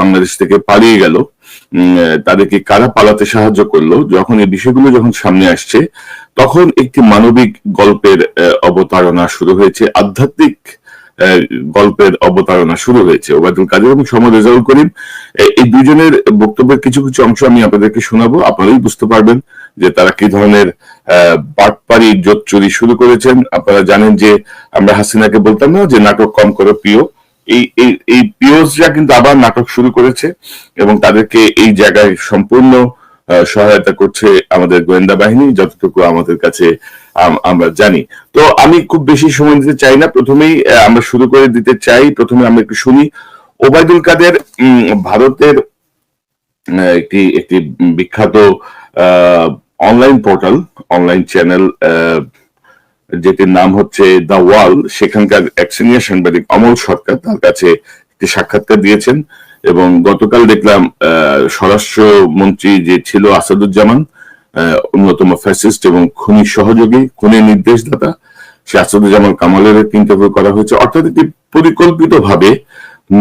বাংলাদেশ থেকে পালিয়ে গেল তাদেরকে কারা পালাতে সাহায্য করল, যখন এই বিষয়গুলো যখন সামনে আসছে, তখন একটি মানবিক গল্পের অবতারণা শুরু হয়েছে, আধ্যাত্মিক গল্পের অবতারণা শুরু হয়েছে। ওবায়দুল কাদের এবং সমর রেজাউল করিম এই দুজনের বক্তব্যের কিছু কিছু অংশ আমি আপনাদেরকে শোনাবো। আপনারাই বুঝতে পারবেন যে তারা কি ধরনের বাটপারি ইজ্জত চুরি শুরু করেছেন। আপনারা জানেন যে আমরা হাসিনাকে বলতাম না যে নাটক কম করো প্রিয় এই পিওসরা কিন্তু আবার নাটক শুরু করেছে এবং তাদেরকে এই জায়গায় সম্পূর্ণ সহায়তা করছে আমাদের গোয়েন্দা বাহিনী যতটুকু আমাদের কাছে আমরা জানি। তো আমি খুব বেশি সময় দিতে চাই না। প্রথমেই আহ, আমরা শুরু করে দিতে চাই। প্রথমে আমরা একটু শুনি। ওবায়দুল কাদের ভারতের একটি একটি বিখ্যাত অনলাইন পোর্টাল অনলাইন চ্যানেল যেটির নাম হচ্ছে দ্য ওয়াল সেখানকার এক সিনিয়র সাংবাদিক অমল সরকার তার কাছে একটি সাক্ষাৎকার দিয়েছেন এবং গতকাল দেখলাম আহ, স্বরাষ্ট্রমন্ত্রী যে ছিল আসাদুজ্জামান অন্যতম ফ্যাসিস্ট এবং খুনি সহযোগী খুনের নির্দেশদাতা সে আসাদুজ্জামান কামালের ইন্টারভিউ করা হয়েছে। অর্থাৎ একটি পরিকল্পিত ভাবে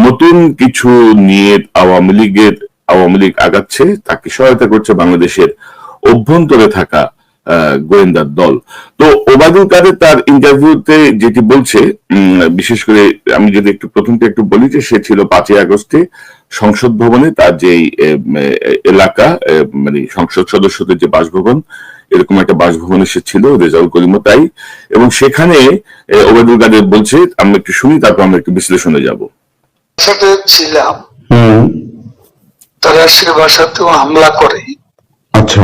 নতুন কিছু নিয়ে আওয়ামী লীগের আওয়ামী লীগ আগাচ্ছে তাকে সহায়তা করছে বাংলাদেশের অভ্যন্তরে থাকা গোয়েন্দার দল। তো ওবায়দুল কাদের তার ইন্টারভিউতে যেটি বলছে বিশেষ করে আমি যদি একটু প্রথমটা একটু বলি যে সে ছিল পাঁচই আগস্টে সংসদ ভবনে তার যে এলাকা মানে সংসদ সদস্যদের যে বাসভবন এরকম একটা বাসভবনে সে ছিল রেজাউল করিমও তাই। এবং সেখানে ওবায়দুল কাদের বলছে আমরা একটু শুনি তারপর আমরা একটু বিশ্লেষণে যাব। সাথে ছিলাম। হুম। তারা সে বাসাতেও হামলা করে। আচ্ছা।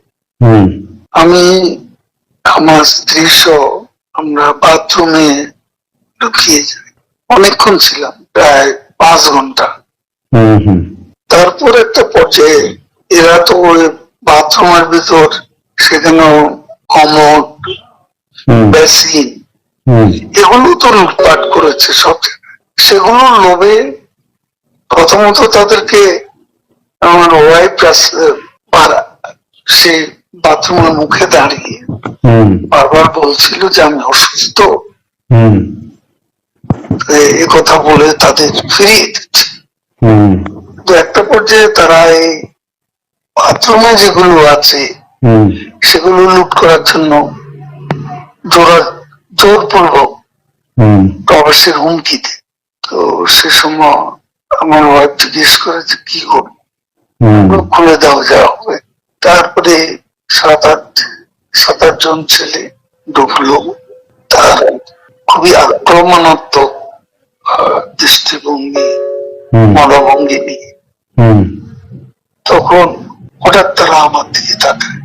আমি আমার স্ত্রী সহ আমরা বাথরুমে ঢুকিয়ে যাই। অনেকক্ষণ ছিলাম প্রায় পাঁচ ঘণ্টা। তারপর একটা পর্যায়ে এরা তো ওই বাথরুমের ভিতর সেখানেও কমোড হুম। বেসিন এগুলো তো লুটপাট করেছে সব। সেগুলো লোভে প্রথমত তাদেরকে আমার ওয়াইফ সে বাথরুমের মুখে দাঁড়িয়ে বারবার বলছিল যে আমি অসুস্থ। এ- কথা বলে তাদের ফিরিয়ে দিচ্ছে। তো একটা পর্যায়ে তারা এই বাথরুমে যেগুলো আছে সেগুলো লুট করার জন্য জোরা জোরপূর্বক হুম। প্রবেশের হুমকি দেয়। তো সে সময় আমার ওয়াইফ জিজ্ঞেস করে যে কি করব? খুলে দেওয়া যাওয়া হবে। তারপরে সাত আট সাত আট জন ছেলে ঢুকলো তার খুবই আক্রমণাত্মক দৃষ্টিভঙ্গি মনোভঙ্গি নিয়ে। তখন হঠাৎ তারা আমার দিকে তাকায়।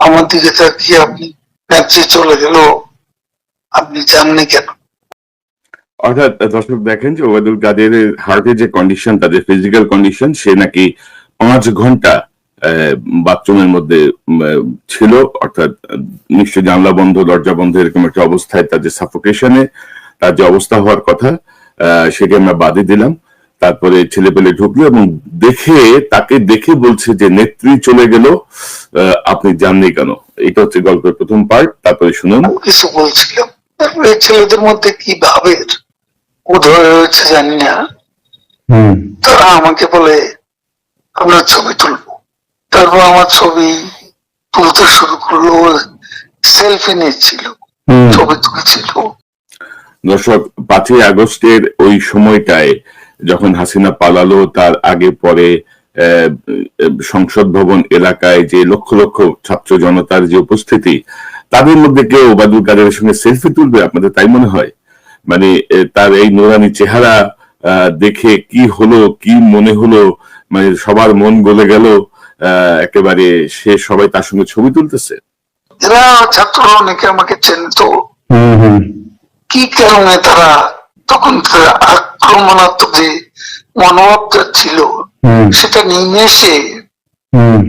আমার দিকে তাকিয়ে আপনি নেত্রী চলে গেল আপনি জাননি কেন? অর্থাৎ দর্শক দেখেন যে ওবায়দুল কাদের হার্টের যে কন্ডিশন তাদের ফিজিক্যাল কন্ডিশন সে নাকি পাঁচ ঘণ্টা বাথরুমের মধ্যে ছিল অর্থাৎ নিশ্চয় জানলা বন্ধ দরজা বন্ধ এরকম একটা অবস্থায় তার যে সাফোকেশনে তার যে অবস্থা হওয়ার কথা আহ, সেকে আমরা বাদে দিলাম। তারপরে ছেলে পেলে ঢুকলো এবং দেখে তাকে দেখে বলছে যে নেত্রী চলে গেল আহ, আপনি জাননি কেন? এটা হচ্ছে গল্পের প্রথম পার্ট তারপরে শুনুন। কিছু বলছিলাম। তারপরে ছেলেদের মধ্যে কি ভাবের উদয় হয়েছে জানি না। তারা আমাকে বলে আমরা ছবি তুলবো। তারপর আমার ছবি তুলতে শুরু করল সেলফি নিচ্ছিল ছবি তুলছিল। দর্শক পাঁচই আগস্টের ওই সময়টায় যখন হাসিনা পালালো তার আগে পরে সংসদ ভবন এলাকায় যে লক্ষ লক্ষ ছাত্র জনতার যে উপস্থিতি তাদের মধ্যে কেউ ওবায়দুল কাদেরের সঙ্গে সেলফি তুলবে আপনাদের তাই মনে হয়? মানে তার এই নোরানি চেহারা আহ, দেখে কি হলো কি মনে হলো? মানে সবার মন গলে গেল একেবারে সে সবাই তার সঙ্গে ছবি তুলতেছে। এরা ছাত্ররা অনেকে আমাকে চেনত। কি কারণে তারা তখন তার আক্রমণাত্মক যে মনোভাবটা ছিল সেটা নিমেষে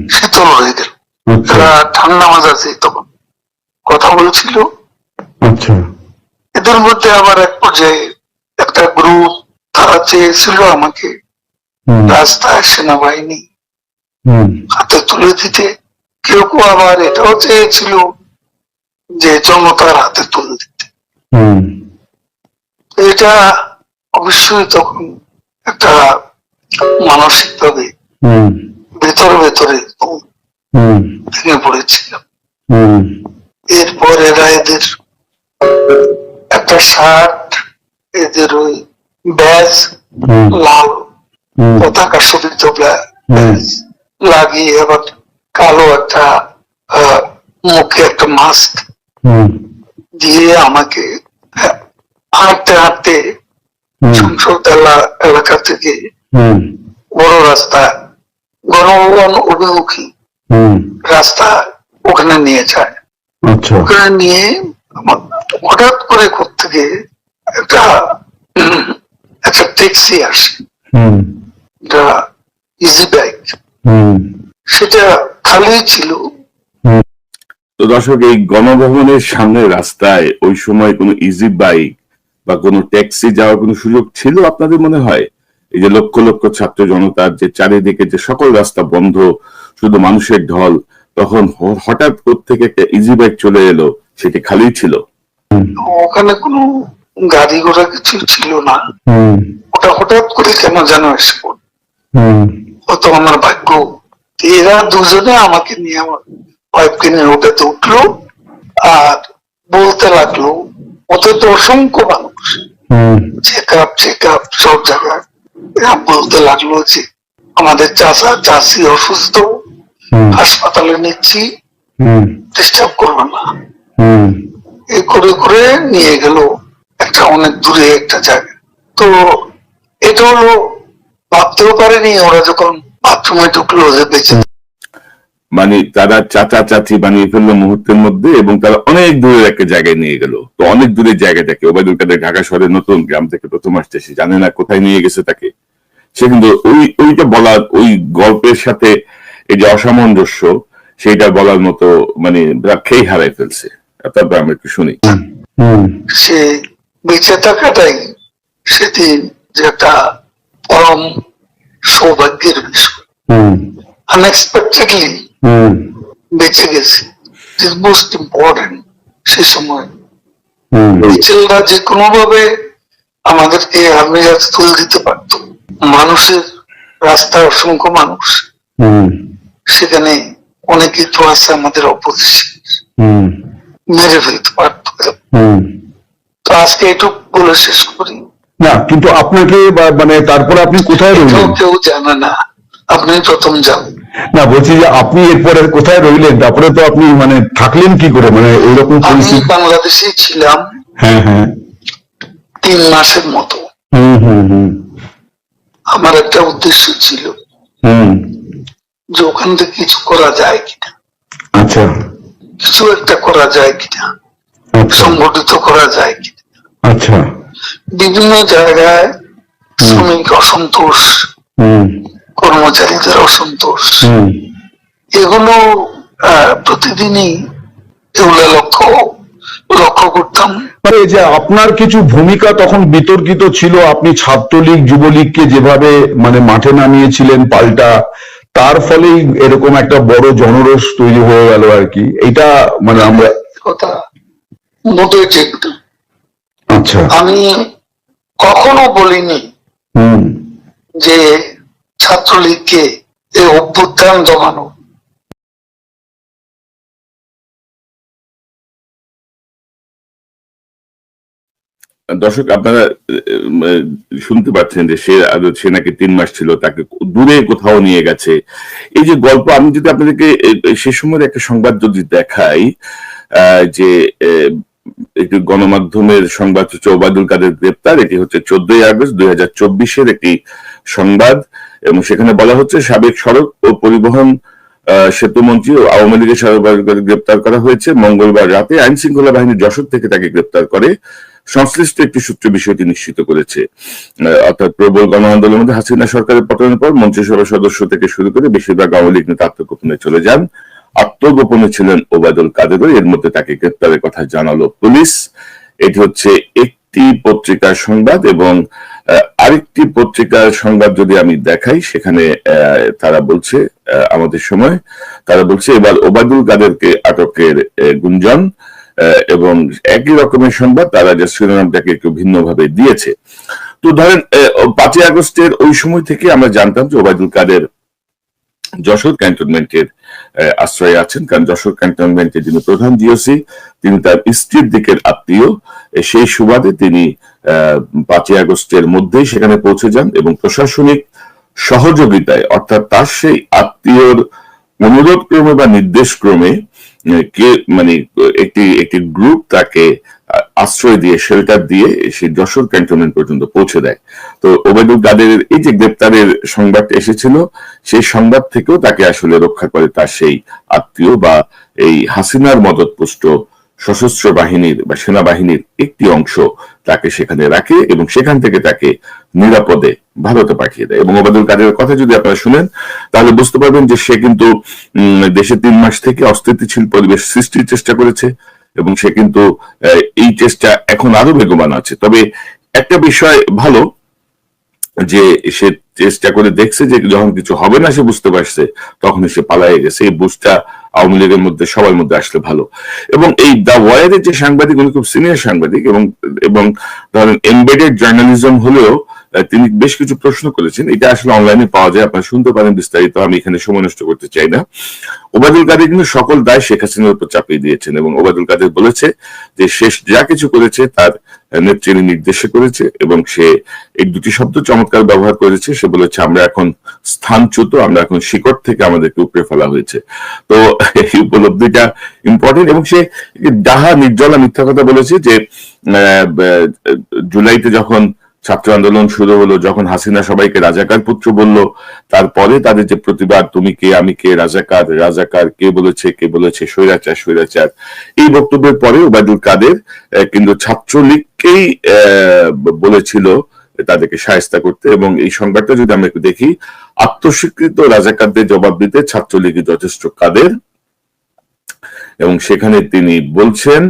শীতল হয়ে গেল। আচ্ছা। তারা ঠান্ডা মাজাজে তখন কথা বলছিল। আচ্ছা। এদের মধ্যে আবার এক পর্যায়ে একটা গ্রুপ তারা চেয়েছিল আমাকে রাস্তায় সেনাবাহিনী হাতে তুলে দিতে কেউ কেউ আবার এটাও চেয়েছিল যে জনতার হাতে তুলে দিতে। এটা অবশ্যই তখন একটা মানসিক ভাবে ভেতরে ভেতরে ভেঙে পড়েছিলাম এরপর এরা এদের একটা শার্ট এদের ওই ব্যাজ লাল পতাকা শোভিত ব্যাজ। লাগিয়ে আবার কালো একটা মুখে একটা মাস্ক দিয়ে আমাকে হাঁটতে হাঁটতে সংসদ এলাকা থেকে বড় রাস্তা গণভবন অভিমুখী রাস্তা ওখানে নিয়ে যায়। আচ্ছা। ওখানে নিয়ে হঠাৎ করে থেকে একটা একটা ট্যাক্সি আসে। একটা ইজি হুম সেটা খালি ছিল। তো দর্শক এই গণভবনের সামনে রাস্তায় ওই সময় কোনো ইজি বাইক বা কোনো ট্যাক্সি যাওয়ার কোনো সুযোগ ছিল আপনাদের মনে হয়? এই যে লক্ষ লক্ষ ছাত্র জনতার যে চারিদিকে যে সকল রাস্তা বন্ধ শুধু মানুষের ঢল তখন হঠাৎ থেকে একটা ইজি বাইক চলে এলো সেটি খালি ছিল? ওখানে কোনো গাড়ি ঘোড়া কিছু ছিল না। ওটা হঠাৎ করে কেন যেন এসে কত আমার ভাগ্য। এরা দুজনে আমাকে নিয়ে আমার ওয়াইফকে নিয়ে ওটাতে উঠল আর বলতে লাগল অত তো অসংখ্য মানুষ। চেক আপ চেক আপ সব জায়গায়। এরা বলতে লাগল যে আমাদের চাষা চাষি অসুস্থ হাসপাতালে নিচ্ছি ডিস্টার্ব করবে না। এই করে করে নিয়ে গেল একটা অনেক দূরে একটা জায়গা তো এটা হলো ভাবতেও পারেনি ওরা যখন বাথরুমে ঢুকলো যে বেঁচে মানে তারা চাচা চাচি বানিয়ে ফেলল মুহূর্তের মধ্যে এবং তারা অনেক দূরের একটা জায়গায় নিয়ে গেল। তো অনেক দূরের জায়গাটাকে ওবায়দুল কাদের ঢাকা শহরের নতুন গ্রাম থেকে প্রথম আসছে সে জানে না কোথায় নিয়ে গেছে তাকে। সে কিন্তু ওই ওইটা বলার ওই গল্পের সাথে এই যে অসামঞ্জস্য সেইটা বলার মতো মানে খেই হারাই ফেলছে। তারপর আমরা একটু শুনি। হুম। সে বেঁচে থাকাটাই সেদিন যে একটা পরম সৌভাগ্যের বিষয় আনএক্সপেক্টেডলি বেঁচে গেছে মোস্ট ইম্পর্টেন্ট সে সময় হুম মিচেলরা যে কোনো ভাবে আমাদেরকে আমি তুলে দিতে পারতো মানুষের রাস্তা অসংখ্য মানুষ। হুম সেখানে অনেকে তো আছে আমাদের অপোজিশন হুম মেরে ফেলতে পারতো। হুম তো আজকে এটুকু বলে শেষ করি। না কিন্তু আপনাকে মানে তারপরে আপনি কোথায় রইলেন? কেউ জানে না। আপনি প্রথম যান না বলছি যে আপনি এরপরে কোথায় রইলেন? তারপরে তো আপনি মানে থাকলেন কি করে? মানে আমি পরিস্থিতি বাংলাদেশে ছিলাম হ্যাঁ হ্যাঁ। তিন মাসের মতো। হুম হুম হুম। আমার একটা উদ্দেশ্য ছিল হুম। যে ওখান থেকে কিছু করা যায় কিনা। আচ্ছা। কিছু একটা করা যায় কিনা। আচ্ছা। সংগঠিত করা যায় কিনা। আচ্ছা। বিভিন্ন জায়গায় শ্রমিক অসন্তোষ কর্মচারীদের অসন্তোষ। এগুলো প্রতিদিনই এগুলো লক্ষ্য লক্ষ্য করতাম। মানে যে আপনার কিছু ভূমিকা তখন বিতর্কিত ছিল আপনি ছাত্রলীগ যুবলীগকে যেভাবে মানে মাঠে নামিয়েছিলেন পাল্টা তার ফলেই এরকম একটা বড় জনরোষ তৈরি হয়ে গেল আর কি। এটা মানে আমরা কথা মোটেই ঠিক না। আচ্ছা। আমি কখনো বলিনি যে ছাত্রলীগকে এই অভ্যুত্থান জমানো। দর্শক আপনারা শুনতে পাচ্ছেন যে সে আদৌ সে নাকি তিন মাস ছিল তাকে দূরে কোথাও নিয়ে গেছে। এই যে গল্প আমি যদি আপনাদেরকে সে সময়ের একটা সংবাদ যদি দেখাই আহ, যে আহ, একটি গণমাধ্যমের সংবাদ হচ্ছে ওবায়দুল কাদের গ্রেপ্তার এটি হচ্ছে চোদ্দই আগস্ট দুই হাজার চব্বিশের একটি সংবাদ এবং সেখানে বলা হচ্ছে সাবেক সড়ক ও পরিবহন আহ, সেতুমন্ত্রী ও আওয়ামী লীগের সভাপতিকে গ্রেপ্তার করা হয়েছে। মঙ্গলবার রাতে আইন শৃঙ্খলা বাহিনী যশোর থেকে তাকে গ্রেপ্তার করে সংশ্লিষ্ট একটি সূত্র বিষয়টি নিশ্চিত করেছে। অর্থাৎ প্রবল গণ আন্দোলনের মধ্যে হাসিনা সরকারের পতনের পর মন্ত্রিসভা সদস্য থেকে শুরু করে বেশিরভাগ আওয়ামী লীগ নেতা আত্মগোপনে চলে যান। আত্মগোপনে ছিলেন ওবায়দুল কাদের এর মধ্যে তাকে গ্রেপ্তারের কথা জানালো পুলিশ। এটি হচ্ছে একটি পত্রিকার সংবাদ এবং আরেকটি পত্রিকার সংবাদ যদি আমি দেখাই, সেখানে তারা বলছে আমাদের সময়, তারা বলছে, এবার ওবায়দুল কাদেরকে আটকের গুঞ্জন এবং একই রকমের সংবাদ, তারা যে শিরোনামটাকে একটু ভিন্নভাবে দিয়েছে। তো ধরেন পাঁচই আগস্টের ওই সময় থেকে আমরা জানতাম যে ওবায়দুল কাদের যশোর ক্যান্টনমেন্টের আশ্রয়ে আছেন। কারণ যশোর ক্যান্টনমেন্টে যিনি প্রধান জিওসি তিনি তার স্ত্রীর দিকের আত্মীয়। সেই সুবাদে তিনি পাঁচই আগস্টের মধ্যেই সেখানে পৌঁছে যান এবং প্রশাসনিক সহযোগিতায়, অর্থাৎ তার সেই আত্মীয়র অনুরোধ ক্রমে বা নির্দেশ ক্রমে কে মানে একটি একটি গ্রুপ তাকে আশ্রয় দিয়ে শেল্টার দিয়ে সেই যশোর ক্যান্টনমেন্ট পর্যন্ত পৌঁছে দেয়। তো ওবায়দুল কাদের এই যে গ্রেপ্তারের সংবাদটা এসেছিল, সেই সংবাদ থেকেও তাকে আসলে রক্ষা করে তার সেই আত্মীয় বা এই হাসিনার মদতপুষ্ট সশস্ত্র বাহিনীর বা সেনাবাহিনীর একটি অংশ তাকে সেখানে রাখে এবং সেখান থেকে তাকে নিরাপদে ভারতে পাঠিয়ে দেয়। এবং ওবায়দুল কাদের কথা যদি আপনারা শুনেন, তাহলে বুঝতে পারবেন যে সে কিন্তু দেশে তিন মাস থেকে অস্থিতিশীল পরিবেশ সৃষ্টির চেষ্টা করেছে। এবং সে কিন্তু এই চেষ্টা এখন আরও বেগবান আছে। তবে একটা বিষয় ভালো, যে সে চেষ্টা করে দেখছে যে যখন কিছু হবে না সে বুঝতে পারছে তখন সে পালায়ে গেছে। এই বুঝটা আওয়ামী লীগের মধ্যে সবার মধ্যে আসলে ভালো। এবং এই দা ওয়ারের যে সাংবাদিক, উনি খুব সিনিয়র সাংবাদিক এবং এবং ধরেন এমবেডেড জার্নালিজম হলেও তিনি বেশ কিছু প্রশ্ন করেছেন। এটা আসলে অনলাইনে পাওয়া যায়, আপনারা শুনতে পারেন বিস্তারিত, আমি এখানে সময় নষ্ট করতে চাই না। ওবায়দুল কাদের কিন্তু সকল দায় শেখ হাসিনার উপর চাপিয়ে দিয়েছেন এবং ওবায়দুল কাদের বলেছে যে শেষ যা কিছু করেছে তার নেত্রীর নির্দেশে করেছে এবং সে এই দুটি শব্দ চমৎকার ব্যবহার করেছে। সে বলেছে, আমরা এখন স্থানচ্যুত, আমরা এখন শিকড় থেকে আমাদেরকে উপরে ফেলা হয়েছে। তো এই উপলব্ধিটা ইম্পর্টেন্ট এবং সে ডাহা নির্জলা মিথ্যা কথা বলেছে যে জুলাইতে যখন ছাত্র আন্দোলন শুরু হলো যখন হাসিনা সবাইকে রাজাকার পুত্র বলল তারপরে তাদের যে প্রতিবাদ তুমি কে আমি কে রাজাকার রাজাকার কে বলেছে কে বলেছে স্বৈরাচার স্বৈরাচার। এই বক্তব্যের পরে ওবায়দুল কাদের কিন্তু ছাত্রলীগকেই বলেছিল তাদেরকে সায়স্তা করতে। এবং এই সংবাদটা যদি আমরা একটু দেখি আত্মস্বীকৃত রাজাকারদের জবাব দিতে ছাত্রলীগই যথেষ্ট কাদের। এবং সেখানে তিনি বলছেন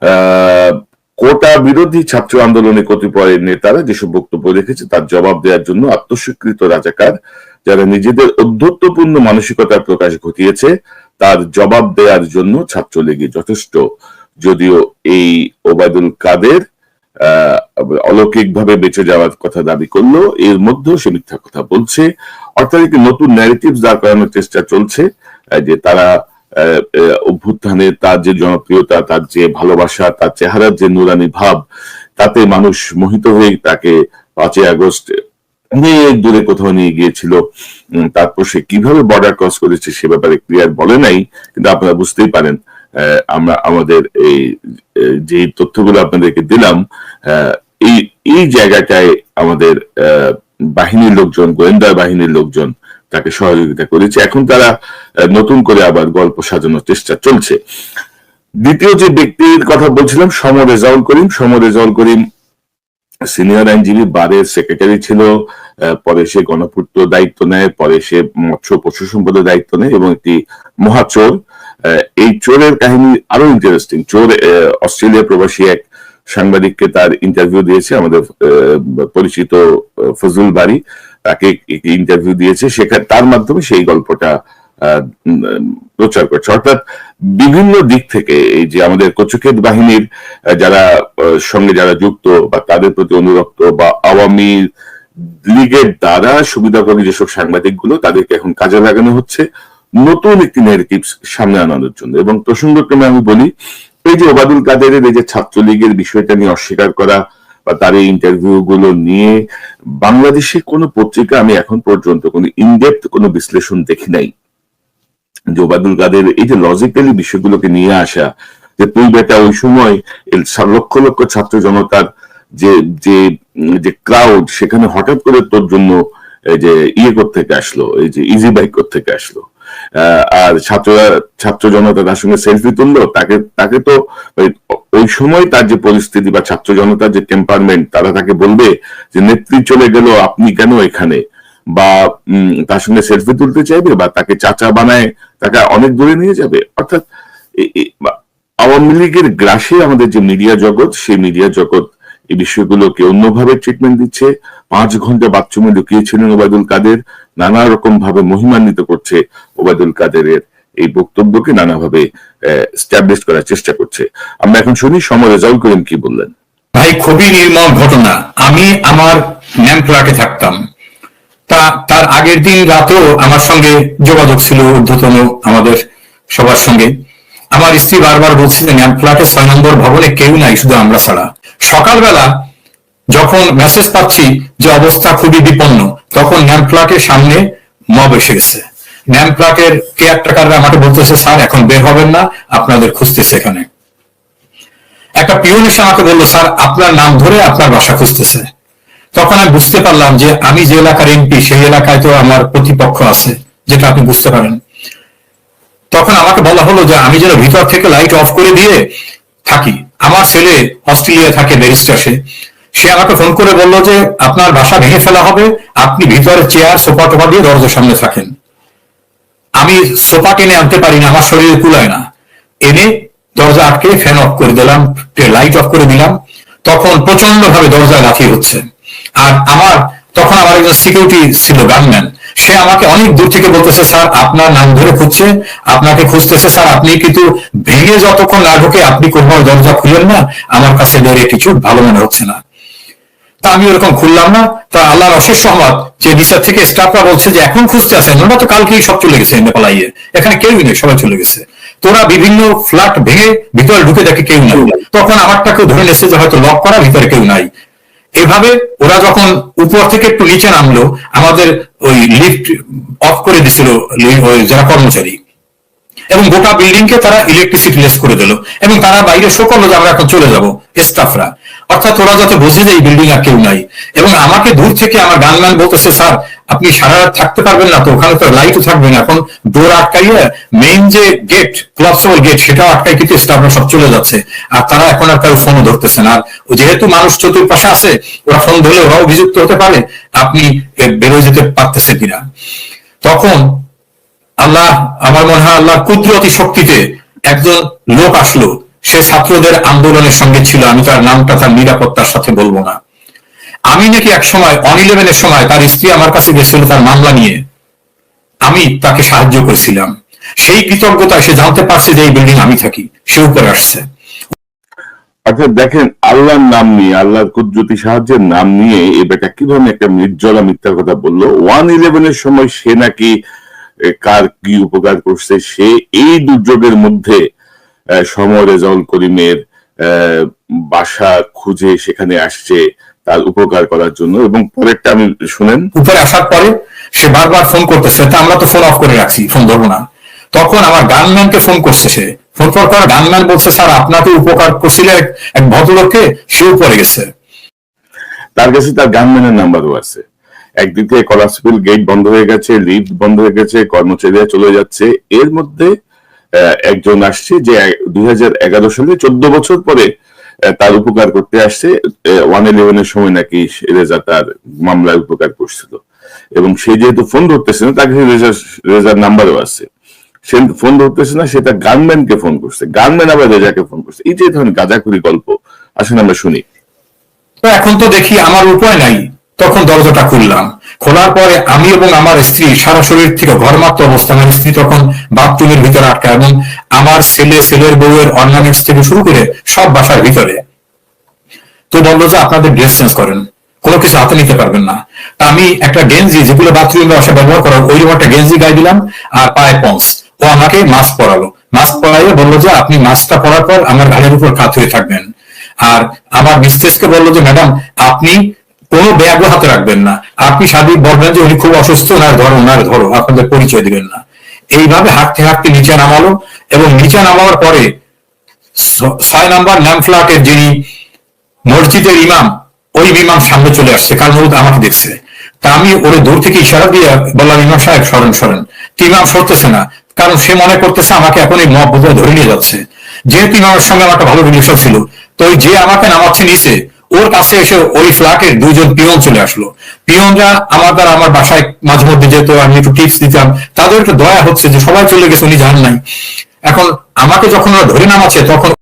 আহ, কোটা বিরোধী ছাত্র আন্দোলনে কতিপয় নেতারা যেসব বক্তব্য রেখেছে তার জবাব দেওয়ার জন্য আত্মস্বীকৃত রাজাকার, যারা নিজেদের অধ্যত্বপূর্ণ মানসিকতার প্রকাশ ঘটিয়েছে, তার জবাব দেওয়ার জন্য ছাত্রলীগই যথেষ্ট। যদিও এই ওবায়দুল কাদের, আহ, অলৌকিকভাবে বেঁচে যাওয়ার কথা দাবি করল, এর মধ্যেও সে মিথ্যা কথা বলছে। অর্থাৎ একটি নতুন ন্যারেটিভ দাঁড় করানোর চেষ্টা চলছে যে তারা অভ্যুত্থানে তার যে জনপ্রিয়তা, তার যে ভালোবাসা, তার চেহারার যে নুরানি ভাব, তাতে মানুষ মোহিত হয়ে তাকে পাঁচই আগস্ট অনেক দূরে কোথাও নিয়ে গিয়েছিল। তারপর সে কীভাবে বর্ডার ক্রস করেছে সে ব্যাপারে ক্লিয়ার বলে নাই, কিন্তু আপনারা বুঝতেই পারেন আমরা, আমাদের এই যে তথ্যগুলো আপনাদেরকে দিলাম এই এই জায়গাটায় আমাদের বাহিনীর লোকজন, গোয়েন্দা বাহিনীর লোকজন তাকে সহযোগিতা করেছে। এখন তারা নতুন করে আবার গল্প সাজানোর চেষ্টা চলছে। দ্বিতীয় যে ব্যক্তির কথা বলছিলাম সম রেজাউল করিম। সম রেজাউল করিম সিনিয়র আইনজীবী, বারের সেক্রেটারি ছিল পরে সে গণপূর্ত দায়িত্ব নেয়, পরে সে মৎস্য পশু সম্পদের দায়িত্ব নেয় এবং একটি মহাচোর। এই চোরের কাহিনী আরও ইন্টারেস্টিং চোর অস্ট্রেলিয়া প্রবাসী এক সাংবাদিককে তার ইন্টারভিউ দিয়েছে আমাদের পরিচিত আহ, ফজলুল বাড়ি তাকে ইন্টারভিউ দিয়েছে সেখানে তার মাধ্যমে সেই গল্পটা প্রচার করছে। অর্থাৎ বিভিন্ন দিক থেকে এই যে আমাদের কচুক্ষেত বাহিনীর যারা সঙ্গে যারা যুক্ত বা তাদের প্রতি অনুরক্ত বা আওয়ামী লীগের দ্বারা সুবিধাভোগী যেসব সাংবাদিকগুলো তাদেরকে এখন কাজে লাগানো হচ্ছে নতুন একটি নেগেটিভ সামনে আনানোর জন্য। এবং প্রসঙ্গক্রমে আমি বলি এই যে ওবায়দুল কাদেরের এই যে ছাত্রলীগের বিষয়টা নিয়ে অস্বীকার করা বা তার এই ইন্টারভিউ গুলো নিয়ে বাংলাদেশে কোনো পত্রিকা আমি এখন পর্যন্ত কোনো ইনডেপথ কোনো বিশ্লেষণ দেখি নাই। যে ওবায়দুল কাদের এই যে লজিক্যালি বিষয়গুলোকে নিয়ে আসা, যে তুই বেটা ওই সময় লক্ষ লক্ষ ছাত্র জনতার যে যে যে ক্রাউড সেখানে হঠাৎ করে তোর জন্য যে ইয়ে করতে আসলো, এই যে ইজি বাইক করতে আসলো। আর ছাত্ররা ছাত্র জনতা তার সঙ্গে সেলফি তুললো, তাকে তাকে তো ওই সময় তার যে পরিস্থিতি বা ছাত্র জনতার যে টেম্পারমেন্ট তারা তাকে বলবে যে, নেত্রী চলে গেল, আপনি কেন এখানে? বা তার সঙ্গে সেলফি তুলতে চাইবে বা তাকে চাচা বানায়, তাকে অনেক দূরে নিয়ে যাবে। অর্থাৎ আওয়ামী লীগের গ্রাসে আমাদের যে মিডিয়া জগৎ, সেই মিডিয়া জগৎ এই বিষয়গুলোকে অন্যভাবে ট্রিটমেন্ট দিচ্ছে। পাঁচ ঘণ্টা বাথরুমে ঢুকিয়েছিলেন ওবায়দুল কাদের। নানা রকম ভাবে মহিমান্বিত করছে ওবায়দুল কাদেরের এই বক্তব্যকে, নানাভাবে স্ট্যাবলিশ করার চেষ্টা করছে। আমরা এখন শুনি সময় রেজাউল করিম কি বললেন। ভাই, খুবই নির্মম ঘটনা। আমি আমার ন্যাম্পলাকে থাকতাম। তা, তার আগের দিন রাতেও আমার সঙ্গে যোগাযোগ ছিল ঊর্ধ্বতন আমাদের সবার সঙ্গে। আমার স্ত্রী বারবার বলছে যে ন্যাম্পলাকে ছয় নম্বর ভবনে কেউ নাই, শুধু আমরা ছাড়া। সকালবেলা যখন মেসেজ পাচ্ছি যে অবস্থা খুবই বিপন্ন, তখন ন্যাম্পলাকের সামনে মব এসে গেছে। ন্যাম্পলাকের কেয়ারটেকাররা আমাকে বলতেছে, স্যার, এখন বের হবেন না, আপনাদের খুঁজতেছে এখানে। একটা পিওন এসে আমাকে বলল, স্যার, আপনার নাম ধরে আপনার বাসা খুঁজতেছে। তখন আমি বুঝতে পারলাম যে আমি যে এলাকার এমপি সেই এলাকায় তো আমার প্রতিপক্ষ আছে, যেটা আপনি বুঝতে পারেন। তখন আমাকে বলা হলো যে আমি যেন ভিতর থেকে লাইট অফ করে দিয়ে থাকি। আমার ছেলে অস্ট্রেলিয়া থাকে ব্যারিস্টার সে সে আমাকে ফোন করে বলল যে, আপনার বাসা ভেঙে ফেলা হবে, আপনি ভিতরে চেয়ার, সোফা টোফা দিয়ে দরজার সামনে থাকেন। আমি সোফা টেনে আনতে পারি না, আমার শরীরে কুলায় না। এনে দরজা আটকে ফ্যান অফ করে দিলাম লাইট অফ করে দিলাম। তখন প্রচণ্ড ভাবে দরজা লাথি হচ্ছে। আর আমার, তখন আমার একজন সিকিউরিটি ছিল গানম্যান সে আমাকে অনেক দূর থেকে বলতেছে, স্যার, আপনার নাম ধরে খুঁজছে, আপনাকে খুঁজতেছে, স্যার, আপনি কিন্তু ভেঙে যতক্ষণ না ঢোকে, আপনি কোথাও দরজা খুলেন না, আমার কাছে বেড়ে কিছু ভালো মনে হচ্ছে না। তা আমি ওরকম খুললাম না। তা আল্লাহর অশেষ সহমত, যে নিচা থেকে স্টাফরা বলছে যে, এখন খুঁজতে আছেন ওরা তো কালকেই সব চলে গেছে নেপালাইয়ে, এখানে কেউই নেই, সবাই চলে গেছে। তোরা বিভিন্ন ফ্ল্যাট ভেঙে ভিতরে ঢুকে দেখে কেউ নাই। তখন আমারটাকে ধরে নেছে যে, হয়তো লক করা, ভিতরে কেউ নাই। এভাবে ওরা যখন উপর থেকে একটু নিচে নামলো, আমাদের ওই লিফট অফ করে দিছিল যারা কর্মচারী। এবং গোটা বিল্ডিং কে তারা ইলেকট্রিসিটি লেস করে দিল। এবং তারা বাইরে শো করল যে আমরা এখন চলে যাব স্টাফরা অর্থাৎ ওরা যাতে বুঝে যে এই বিল্ডিং আর কেউ নাই। এবং আমাকে দূর থেকে আমার গানম্যান বলতেছে, স্যার আপনি সারা রাত থাকতে পারবেন না তো, ওখানে তো লাইটও থাকবে না। এখন ডোর আটকাইয়ে মেইন যে গেট ক্লাবসবল গেট সেটাও আটকাই কিন্তু স্টাফরা সব চলে যাচ্ছে। আর তারা এখন আর কারও ফোনও ধরতেছে না। আর যেহেতু মানুষ চতুর্পাশে আছে, ওরা ফোন ধরলে ওরাও অভিযুক্ত হতে পারে। আপনি বেরোয় যেতে পারতেছে কিনা? তখন আল্লাহ, আমার মনে হয় আল্লাহ কুদরতি শক্তিতে একজন লোক আসলো। সে ছাত্রদের আন্দোলনের সঙ্গে ছিল। আমি তার নামটা, তার নিরাপত্তার সাথে বলব না। আমি নাকি এক সময় অন ইলেভেনের সময় তার স্ত্রী আমার কাছে গেছিল তার মামলা নিয়ে। আমি তাকে সাহায্য করেছিলাম। সেই কৃতজ্ঞতায় সে জানতে পারছে যে এই বিল্ডিং আমি থাকি। সে উপরে আসছে। অর্থাৎ দেখেন, আল্লাহর নাম নিয়ে, আল্লাহর কুদরতি সাহায্যের নাম নিয়ে এই বেটা কি ধরনের একটা নির্জলা মিথ্যার কথা বলল? ওয়ান ইলেভেনের সময় সে নাকি কার কি উপকার করছে? সে এই দুর্যোগের মধ্যে সমর রেজাউল করিমের বাসা খুঁজে সেখানে আসছে। তার উপকার করার জন্য এবং পরেরটা আমি শুনেন। উপরে আসার পরে সে বারবার ফোন করতেছে তা আমরা তো ফোন অফ করে রাখছি ফোন ধরবো না। তখন আমার গানম্যানকে ফোন করছে সে। ফোন করার পর গানম্যান বলছে স্যার আপনাকে উপকার করছিল এক- ভদ্রলোককে সে উপরে গেছে। তার কাছে তার গানম্যানের নাম্বারও আছে। একদিক থেকে কলারসিপিল গেট বন্ধ হয়ে গেছে লিফট বন্ধ হয়ে গেছে কর্মচারীরা চলে যাচ্ছে। এর মধ্যে একজন আসছে যে দুই হাজার এগারো সালে চোদ্দ বছর পরে তার উপকার করতে আসছে। ওয়ান ইলেভেনের সময় নাকি রেজা তার মামলায় উপকার করছিল। এবং সে যেহেতু ফোন ধরতেছে না, তাকে রেজার রেজার নাম্বারও আছে। সে ফোন ধরতেছে না সেটা গানম্যানকে ফোন করছে। গানম্যান আবার রেজাকে ফোন করছে। এই যে ধরেন গাঁজাখুরি গল্প আসলে আমরা শুনি। এখন তো দেখি আমার উপায় নাই। তখন দরজাটা খুললাম। খোলার পরে আমি এবং আমার স্ত্রী সারা শরীর থেকে ঘরমাত্র অবস্থা আমার স্ত্রী তখন বাথরুমের ভিতরে আটকা এবং আমার ছেলে, ছেলের বউয়ের অর্নামেন্টস থেকে শুরু করে সব বাসার ভিতরে। তো বলল যে, আপনাদের ড্রেস চেঞ্জ করেন। কোনো কিছু হাতে নিতে পারবেন না। তা আমি একটা গেঞ্জি, যেগুলো বাথরুমে বাসা ব্যবহার করার ওই একটা গেঞ্জি গায়ে দিলাম আর পায়ে পঞ্চ ও আমাকে মাস্ক পরালো। মাস্ক পরাইয়ে বলল যে, আপনি মাস্কটা পরার পর আমার ঘাড়ের উপর কাত হয়ে থাকবেন। আর আমার মিস্ট্রেসকে বলল যে, ম্যাডাম, আপনি কোনো ব্যাগও হাতে রাখবেন না। আপনি সাদিক বলবেন যে উনি খুব অসুস্থ, ওনার ধরো ওনার ধরো, আপনাদের পরিচয় দিবেন না। এইভাবে হাঁটতে হাঁটতে নিচে নামালো এবং নিচে নামাবার পরে ছয় নম্বর ল্যাম্প ফ্ল্যাটের যিনি মসজিদের ইমাম, ওই ইমাম সামনে চলে আসছে কারণ আমাকে দেখছে। তা আমি ওরে দূর থেকে ইশারা দিয়ে বললাম, ইমাম সাহেব, সরেন সরেন। ইমাম সরতেছে না, কারণ সে মনে করতেছে আমাকে এখন এই মব ধরে নিয়ে যাচ্ছে। যেহেতু ইমামের সঙ্গে আমার একটা ভালো রিলেশন ছিল, তো যে আমাকে নামাচ্ছে নিচে ওর কাছে এসে ওই ফ্ল্যাটের দুইজন পিয়ন চলে আসলো। পিয়নরা আমার দ্বারা আমার বাসায় মাঝে মধ্যে যেত, আমি একটু টিপস দিতাম। তাদের একটু দয়া হচ্ছে যে সবাই চলে গেছে, উনি জান নাই। এখন আমাকে যখন ওরা ধরে নামাচ্ছে, তখন